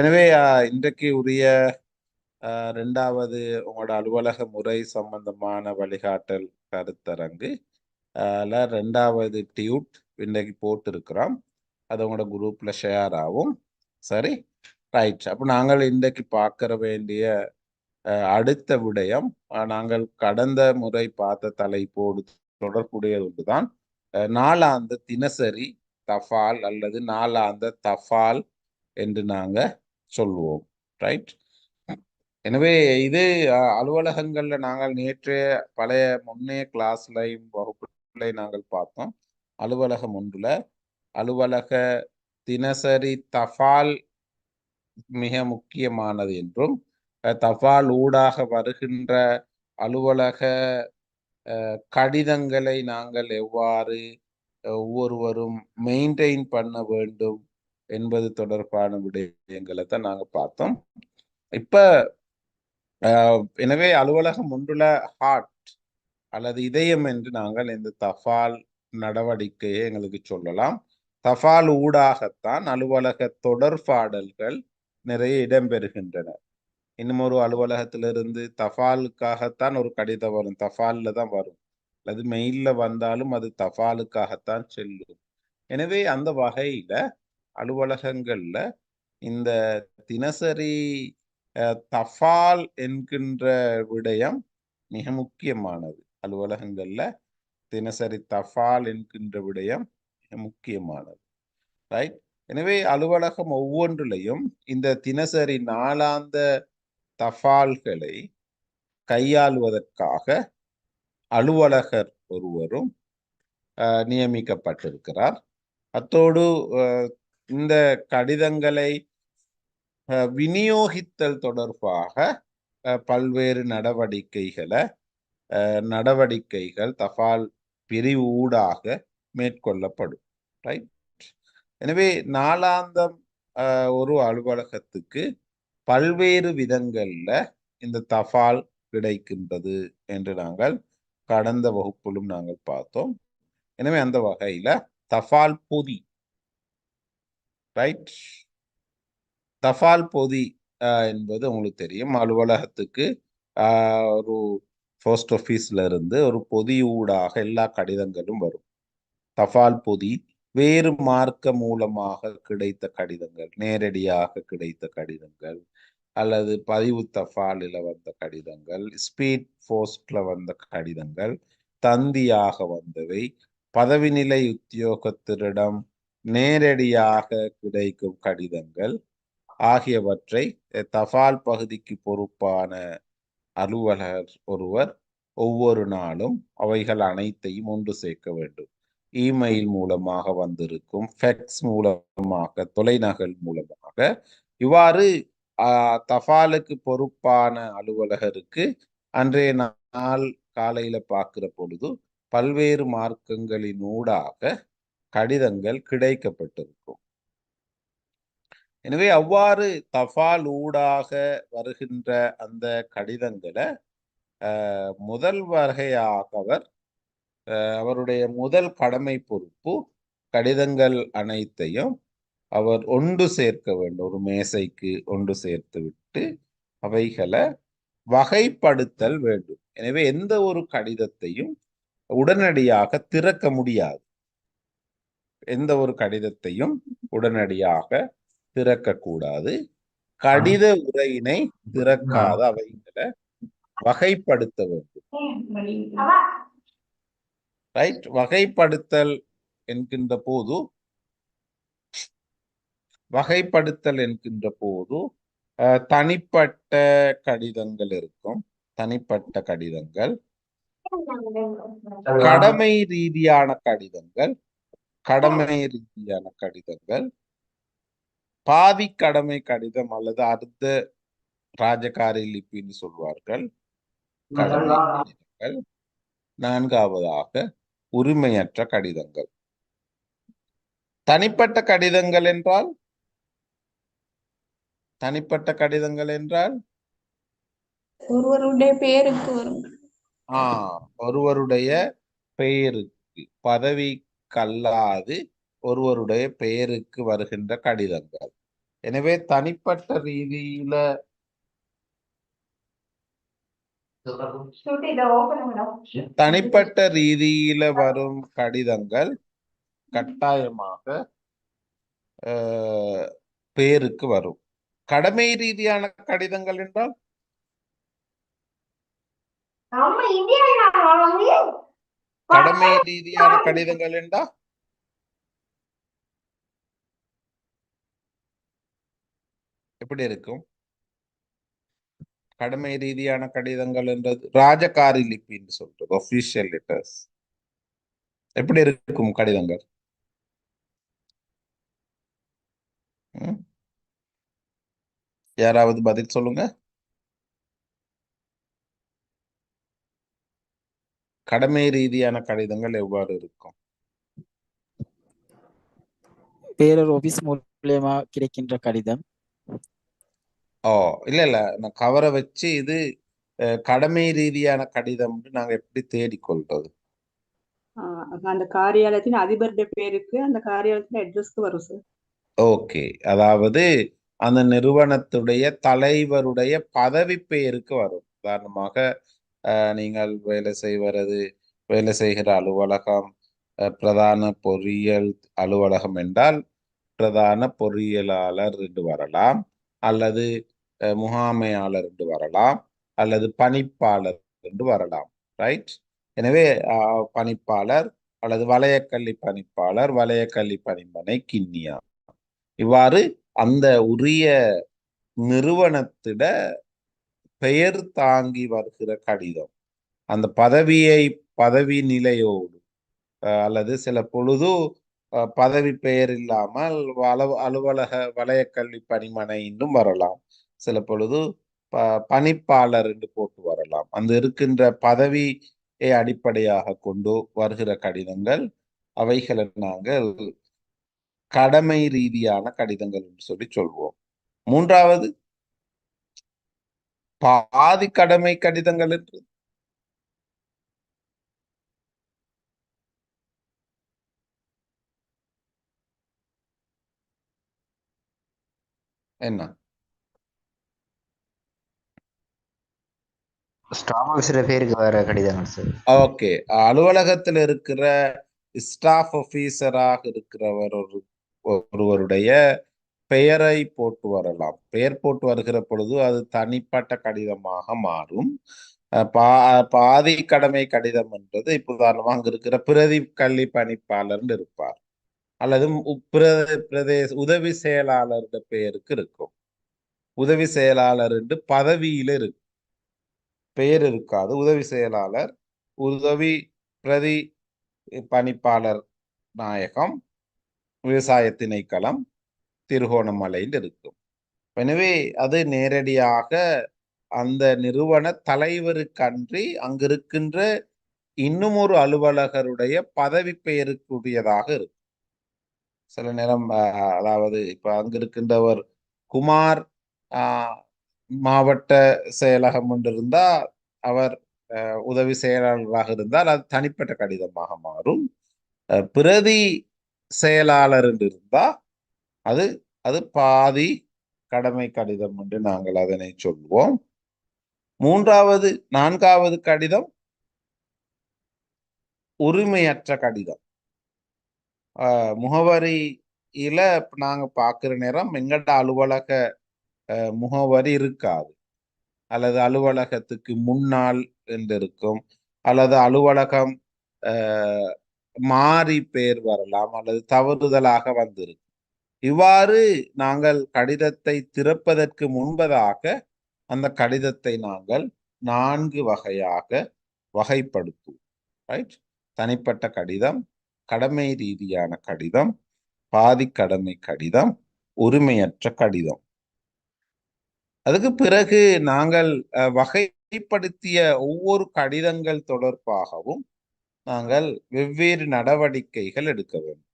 எனவே இன்றைக்கு உரிய ரெண்டாவது உங்களோட அலுவலக முறை சம்பந்தமான வழிகாட்டல் கருத்தரங்கு ரெண்டாவது டியூட் இன்றைக்கு போட்டிருக்கிறோம். அது உங்களோட குரூப்ல ஷேர் ஆகும். சரி? ரைட் அப்போ நாங்கள் இன்றைக்கு பார்க்கற வேண்டிய அடுத்த விடயம் நாங்கள் கடந்த முறை பார்த்த தலைப்போடு தொடர்புடையது ஒன்றுதான். நாளாந்த தினசரி தஃபால் அல்லது நாளாந்த தஃபால் என்று நாங்கள் சொல்லுவோம். ரைட் எனவே இது அலுவலகங்கள்ல நாங்கள் நேற்றைய பழைய முன்னைய கிளாஸ்லையும் வகுப்புலையும் நாங்கள் பார்த்தோம். அலுவலகம் ஒன்றுல. அலுவலக தினசரி தபால் மிக முக்கியமானது என்றும் தபால் ஊடாக வருகின்ற அலுவலக கடிதங்களை நாங்கள் எவ்வாறு ஒவ்வொருவரும் மெயின்டைன் பண்ண வேண்டும் என்பது தொடர்பான விடயங்களை தான் நாங்கள் பார்த்தோம். இப்ப எனவே அலுவலகம் ஒன்றுல ஹார்ட் அல்லது இதயம் என்று நாங்கள் இந்த தபால் நடவடிக்கையை எங்களுக்கு சொல்லலாம். தபால் ஊடாகத்தான் அலுவலக தொடர்பாடல்கள் நிறைய இடம்பெறுகின்றன. இன்னும் ஒரு அலுவலகத்திலிருந்து தபாலுக்காகத்தான் ஒரு கடிதம் வரும். தபாலில் தான் வரும். அல்லது மெயில்ல வந்தாலும் அது தபாலுக்காகத்தான் செல்லும். எனவே அந்த வகையில அலுவலகங்களில் இந்த தினசரி தபால் என்கின்ற விடயம் மிக முக்கியமானது. அலுவலகங்களில் தினசரி தபால் என்கின்ற விடயம் மிக முக்கியமானது. ரைட்? எனவே அலுவலகம் ஒவ்வொன்றிலையும் இந்த தினசரி நாளாந்த தபால்களை கையாளுவதற்காக அலுவலகர் ஒருவரும் நியமிக்கப்பட்டிருக்கிறார். அத்தோடு இந்த கடிதங்களை விநியோகித்தல் தொடர்பாக பல்வேறு நடவடிக்கைகளை நடவடிக்கைகள் தபால் பிரிவு ஊடாக மேற்கொள்ளப்படும். ரைட் எனவே நாளாந்தம் ஒரு அலுவலகத்துக்கு பல்வேறு விதங்கள்ல இந்த தபால் கிடைக்கின்றது என்று நாங்கள் கடந்த வகுப்பிலும் நாங்கள் பார்த்தோம். எனவே அந்த வகையில தபால் பொதி ரைட் தபால் பொதி என்பது உங்களுக்கு தெரியும். அலுவலகத்துக்கு ஒரு போஸ்ட் ஆஃபீஸ்ல இருந்து ஒரு பொதி ஊடாக எல்லா கடிதங்களும் வரும். தபால் பொதி வேறு மார்க்க மூலமாக கிடைத்த கடிதங்கள் நேரடியாக கிடைத்த கடிதங்கள் அல்லது பதிவு தபாலில் வந்த கடிதங்கள் ஸ்பீட் போஸ்டில் வந்த கடிதங்கள் தந்தியாக வந்தவை பதவி நிலை உத்தியோகத்திரிடம் நேரடியாக கிடைக்கும் கடிதங்கள் ஆகியவற்றை தபால் பகுதிக்கு பொறுப்பான அலுவலர் ஒருவர் ஒவ்வொரு நாளும் அவைகள் அனைத்தையும் ஒன்று சேர்க்க வேண்டும். இமெயில் மூலமாக வந்திருக்கும் ஃபெக்ஸ் மூலமாக தொலைநகல் மூலமாக. இவ்வாறு தபாலுக்கு பொறுப்பான அலுவலகருக்கு அன்றைய நாள் காலையில பார்க்கிற பொழுது பல்வேறு மார்க்கங்களின் ஊடாக கடிதங்கள் கிடைக்கப்பட்டிருக்கும். எனவே அவ்வாறு தபால் ஊடாக வருகின்ற அந்த கடிதங்களை முதல் வகையாகவர் அவருடைய முதல் கடமை பொறுப்பு கடிதங்கள் அனைத்தையும் அவர் ஒன்று சேர்க்க வேண்டும். ஒரு மேசைக்கு ஒன்று சேர்த்து விட்டு அவைகளை வகைப்படுத்தல் வேண்டும். எனவே எந்த ஒரு கடிதத்தையும் உடனடியாக திறக்க முடியாது. எந்த ஒரு கடிதத்தையும் உடனடியாக திறக்க கூடாது கடித உரையினை திறக்காத அவைகளை வகைப்படுத்த வேண்டும். ரைட் வகைப்படுத்தல் என்கின்ற போது வகைப்படுத்தல் என்கின்ற போது தனிப்பட்ட கடிதங்கள் இருக்கும். தனிப்பட்ட கடிதங்கள். கடமை ரீதியான கடிதங்கள். கடமை ரீதியான கடிதங்கள் பாதி கடமை கடிதம் அல்லது அடுத்த ராஜகாரி லிப்பின்னு சொல்வார்கள். கடமை கடிதங்கள். நான்காவதாக உரிமையற்ற கடிதங்கள். தனிப்பட்ட கடிதங்கள் என்றால்? தனிப்பட்ட கடிதங்கள் என்றால்? ஒருவருடைய பெயருக்கு வரும். ஆஹ் ஒருவருடைய பெயருக்கு பதவி கல்லாது ஒருவருடைய பெயருக்கு வருகின்ற கடிதங்கள். எனவே தனிப்பட்ட ரீதியில தனிப்பட்ட ரீதியில வரும் கடிதங்கள் கட்டாயமாக பேருக்கு வரும். கடமை ரீதியான கடிதங்கள் என்றால்? கடமை ரீதியான கடிதங்கள் என்றா? எப்படி இருக்கும்? கடமை ரீதியான கடிதங்கள் என்றது ராஜகாரி லிபின்னு சொல்றது ஒபிஷியல் லெட்டர்ஸ் எப்படி இருக்கும் கடிதங்கள்? யாராவது பதில் சொல்லுங்க. கடமை ரீதியான கடிதங்கள் எவ்வாறு இருக்கும்? வேறொரு ஆபீஸ் மூலியமா கிடைக்கின்ற கடிதம். ஓ இல்ல இல்ல. நான் கவரை வச்சு இது கடமை ரீதியான கடிதம்னு நாங்க எப்படி தேடிக்கொள்றது ஆஹ் அந்த காரியாலயத்தின் அதிபருடைய பேருக்கு அந்த காரியாலயத்தின் அட்ரஸ்க்கு வரும் சார் ஓகே. அதாவது அந்த நிறுவனத்துடைய தலைவருடைய பதவி பெயருக்கு வரும். உதாரணமாக நீங்கள் வேலை செய்வது வேலை செய்கிற அலுவலகம் பிரதான பொறியியல் அலுவலகம் என்றால் பிரதான பொறியியலாளர் என்று வரலாம் அல்லது முகாமையாளர் என்று வரலாம் அல்லது பணிப்பாளர் என்று வரலாம் ரைட் எனவே பணிப்பாளர் அல்லது வளையக்கல்வி பணிப்பாளர் வளையக்கல்வி பணிமனை கிண்ணியா இவ்வாறு அந்த உரிய நிறுவனத்திட பெயர் தாங்கி வருகிற கடிதம். அந்த பதவியை பதவி நிலையோடு அல்லது சில பொழுது அஹ், பதவி பெயர் இல்லாமல் அலுவ அலுவலக வலயக்கல்வி பணிமனை இன்னும் வரலாம். சில பொழுது ப பணிப்பாளர் என்று போட்டு வரலாம். அந்த இருக்கின்ற பதவியை அடிப்படையாக கொண்டு வருகிற கடிதங்கள் அவைகளை நாங்கள் கடமை ரீதியான கடிதங்கள் என்று சொல்லி சொல்வோம். மூன்றாவது பாதி கடமை கடிதங்கள் என்று. என்ன? ஸ்டாஃப் ஆஃபீஸர் பேருக்கு வர கடிதங்கள் சார் ஓகே. அலுவலகத்தில் இருக்கிற ஸ்டாஃப் ஆபீசராக இருக்கிறவர் ஒரு ஒருவருடைய பெயரை போட்டு வரலாம். பெயர் போட்டு வருகிற பொழுது அது தனிப்பட்ட கடிதமாக மாறும். பா பாதி கடமை கடிதம் என்றது இப்போ உதாரணமாக அங்கே இருக்கிற பிரதி கல்வி பணிப்பாளர்னு இருப்பார். அல்லது பிரதேச உதவி செயலாளர் பெயருக்கு இருக்கும். உதவி செயலாளர் என்று பதவியில இருக்கு பெயர் இருக்காது. உதவி செயலாளர் உதவி பிரதி பணிப்பாளர் நாயகம் விவசாய திணைக்களம் திருகோணமலையில் இருக்கும் எனவே அது நேரடியாக அந்த நிறுவன தலைவருக்கன்றி அங்கிருக்கின்ற இன்னும் ஒரு அலுவலகருடைய பதவி பெயருக்குரியதாக இருக்கும். சில நேரம் அதாவது இப்ப அங்கிருக்கின்றவர் குமார் ஆஹ், மாவட்ட செயலகம் ஒன்று இருந்தா அவர் உதவி செயலாளராக இருந்தால் அது தனிப்பட்ட கடிதமாக மாறும். பிரதி செயலாளர் என்று இருந்தா அது அது பாதி கடமை கடிதம் என்று நாங்கள் அதனை சொல்வோம் மூன்றாவது நான்காவது கடிதம் உரிமையற்ற கடிதம். ஆஹ் முகவரியில நாங்க பார்க்கிற நேரம் எங்கட அலுவலக முகவரி இருக்காது. அல்லது அலுவலகத்துக்கு முன்னால் என்று இருக்கும் அல்லது அலுவலகம் மாறி பேர் வரலாம். அல்லது தவறுதலாக வந்திருக்கும். இவ்வாறு நாங்கள் கடிதத்தை திறப்பதற்கு முன்பதாக அந்த கடிதத்தை நாங்கள் நான்கு வகையாக வகைப்படுத்துவோம். ரைட் தனிப்பட்ட கடிதம் கடமை ரீதியான கடிதம் பாதி கடமை கடிதம் உரிமையற்ற கடிதம். அதுக்கு பிறகு நாங்கள் வகைப்படுத்திய ஒவ்வொரு கடிதங்கள் தொடர்பாகவும் நாங்கள் வெவ்வேறு நடவடிக்கைகள் எடுக்க வேண்டும்.